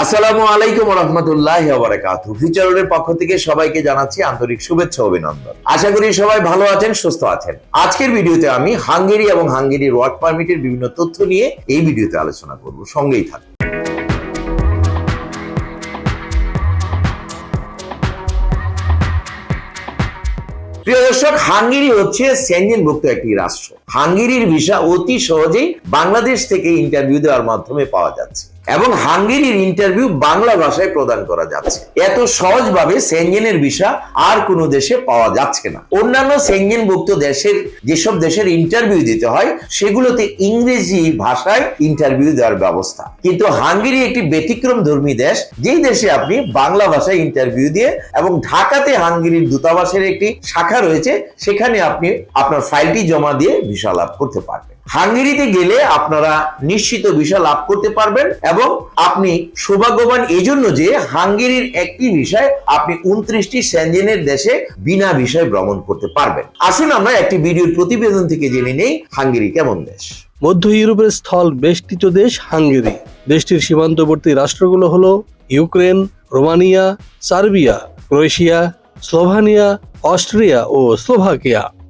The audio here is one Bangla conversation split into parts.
আসসালামু আলাইকুম রহমতুল্লাহ বারাকাতু ফিচারের পক্ষ থেকে সবাইকে জানাচ্ছি আন্তরিক শুভেচ্ছা অভিনন্দন। আশা করি সবাই ভালো আছেন, সুস্থ আছেন। আজকের ভিডিওতে আমি হাঙ্গেরি এবং হাঙ্গেরির ওয়ার্ক পারমিটের বিভিন্ন তথ্য নিয়ে এই ভিডিওতে আলোচনা করব। সঙ্গেই থাকুন। প্রিয় দর্শক, হাঙ্গেরি হচ্ছে সেনজেনভুক্ত একটি রাষ্ট্র। হাঙ্গেরির ভিসা অতি সহজেই বাংলাদেশ থেকে ইন্টারভিউ দেওয়ার মাধ্যমে পাওয়া যাচ্ছে। এবং হাঙ্গেরির ইন্টারভিউ বাংলা ভাষায় প্রদান করা যাচ্ছে। এত সহজভাবে সেনজেনের ভিসা আর কোনো দেশে পাওয়া যাচ্ছে না। অন্যান্য সেনজেনভুক্ত দেশের, যেসব দেশের ইন্টারভিউ দিতে হয়, সেগুলোতে ইংরেজি ভাষায় ইন্টারভিউ দেওয়ার ব্যবস্থা। কিন্তু হাঙ্গেরি একটি ব্যতিক্রম ধর্মী দেশ, যেই দেশে আপনি বাংলা ভাষায় ইন্টারভিউ দিয়ে এবং ঢাকাতে হাঙ্গেরির দূতাবাসের একটি শাখা রয়েছে, সেখানে আপনি আপনার ফাইলটি জমা দিয়ে ভিসা লাভ করতে পারবেন। হাঙ্গেরিতে গেলে আপনারা নিশ্চিত ভিসা লাভ করতে পারবেন এবং আপনি সৌভাগ্যবান এই জন্য যে হাঙ্গেরির একটি ভিসায় আপনি উনত্রিশটি সেনজেনের দেশে বিনা ভিসায় ভ্রমণ করতে পারবেন। আসুন আমরা একটি ভিডিওর প্রতিবেদন থেকে জেনে নেই হাঙ্গেরি কেমন দেশ। মধ্য ইউরোপের স্থল বেষ্টিত দেশ হাঙ্গেরি। দেশটির সীমান্তবর্তী রাষ্ট্রগুলো হলো Ukraine, Romania, Serbia, Croatia, Slovenia, Austria ও স্লোভাকিয়া।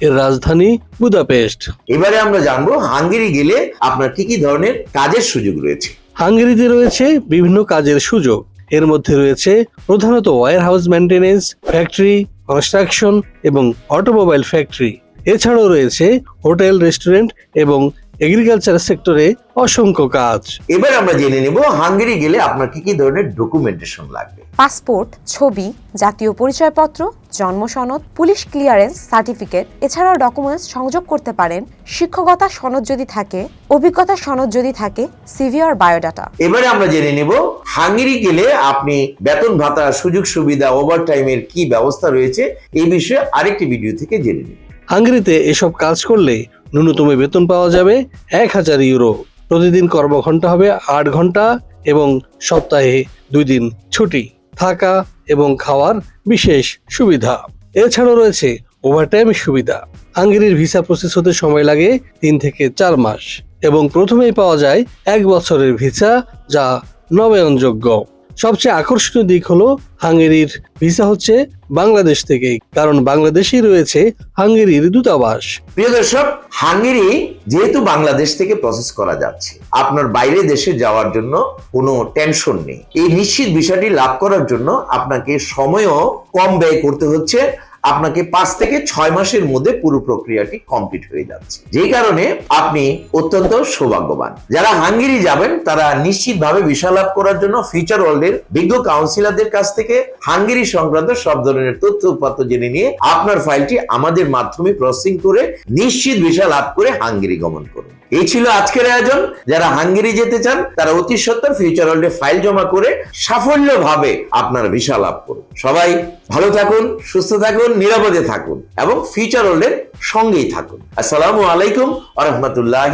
এর রাজধানী বুদাপেস্ট। এবারে আমরা জানব হাঙ্গেরি গেলে আপনার কি কি ধরনের কাজের সুযোগ রয়েছে। হাঙ্গেরিতে রয়েছে বিভিন্ন কাজের সুযোগ। এর মধ্যে রয়েছে প্রধানত warehouse maintenance factory construction এবং অটোমোবাইল ফ্যাক্টরি এছাড়াও রয়েছে হোটেল রেস্টুরেন্ট এবং এগ্রিকালচার সেক্টরে অসংখ্য কাজ। এবার আমরা জেনে নেব হাঙ্গেরি গেলে আপনার কি কি ধরনের ডকুমেন্টেশন লাগবে? পাসপোর্ট ছবি জাতীয় পরিচয়পত্র জন্ম সনদ পুলিশ ক্লিয়ারেন্স সার্টিফিকেট এছাড়াও ডকুমেন্টস সংযোগ করতে পারেন। শিক্ষকতা সনদ যদি থাকে অভিজ্ঞতা সনদ যদি থাকে সিভি আর বায়োডাটা এবারে আমরা জেনে নেব হাঙ্গেরি গেলে আপনি বেতন ভাতা সুযোগ সুবিধা ওভার টাইমের কি ব্যবস্থা রয়েছে এই বিষয়ে আরেকটি ভিডিও থেকে জেনে নেব। হাঙ্গেরিতে এসব কাজ করলে ন্যূনতম বেতন পাওয়া যাবে এক হাজার ইউরো। প্রতিদিন কর্মঘন্টা হবে আট ঘণ্টা এবং সপ্তাহে দুই দিন ছুটি, থাকা এবং খাওয়ার বিশেষ সুবিধা। এছাড়াও রয়েছে ওভারটাইম সুবিধা। হাঙ্গেরির ভিসা প্রসেস হতে সময় লাগে তিন থেকে চার মাস এবং প্রথমেই পাওয়া যায় এক বছরের ভিসা যা নবায়নযোগ্য। সবচেয়ে আকর্ষণীয় দিক হলো হাঙ্গেরির ভিসা হচ্ছে বাংলাদেশ থেকেই, কারণ বাংলাদেশেই রয়েছে হাঙ্গেরির দূতাবাস। প্রিয় দর্শক, হাঙ্গেরি যেহেতু বাংলাদেশ থেকে প্রসেস করা যাচ্ছে, আপনার বাইরে দেশে যাওয়ার জন্য কোনো টেনশন নেই। এই নিশ্চিত বিষয়টি লাভ করার জন্য আপনাকে সময়ও কম ব্যয় করতে হচ্ছে আপনাকে পাঁচ থেকে ছয় মাসের মধ্যে পুরো প্রক্রিয়াটি কমপ্লিট হয়ে যাচ্ছে। যেই কারণে আপনি অত্যন্ত সৌভাগ্যবান। যারা হাঙ্গেরি যাবেন, তারা নিশ্চিতভাবে ভিসা লাভ করার জন্য ফিউচার ওয়ার্ল্ড ওয়ার্ল্ডের বিজ্ঞ কাউন্সিলরদের কাছ থেকে হাঙ্গেরি সংক্রান্ত সব ধরনের তথ্য উপাত্ত জেনে নিয়ে আপনার ফাইলটি আমাদের মাধ্যমে প্রসেসিং করে নিশ্চিত ভিসা লাভ করে হাঙ্গেরি গমন করুন। এই ছিল আজকের আয়োজন। যারা হাঙ্গেরি যেতে চান, তারা অতি সত্তর ফিউচার ওয়ার্ল্ডে ফাইল জমা করে সাফল্যভাবে আপনার ভিসা লাভ করুন। সবাই ভালো থাকুন, সুস্থ থাকুন, নিরাপদে থাকুন এবং ফিউচার ওয়ার্ল্ডের সঙ্গেই থাকুন। আসসালামু আলাইকুম আ রহমতুল্লাহ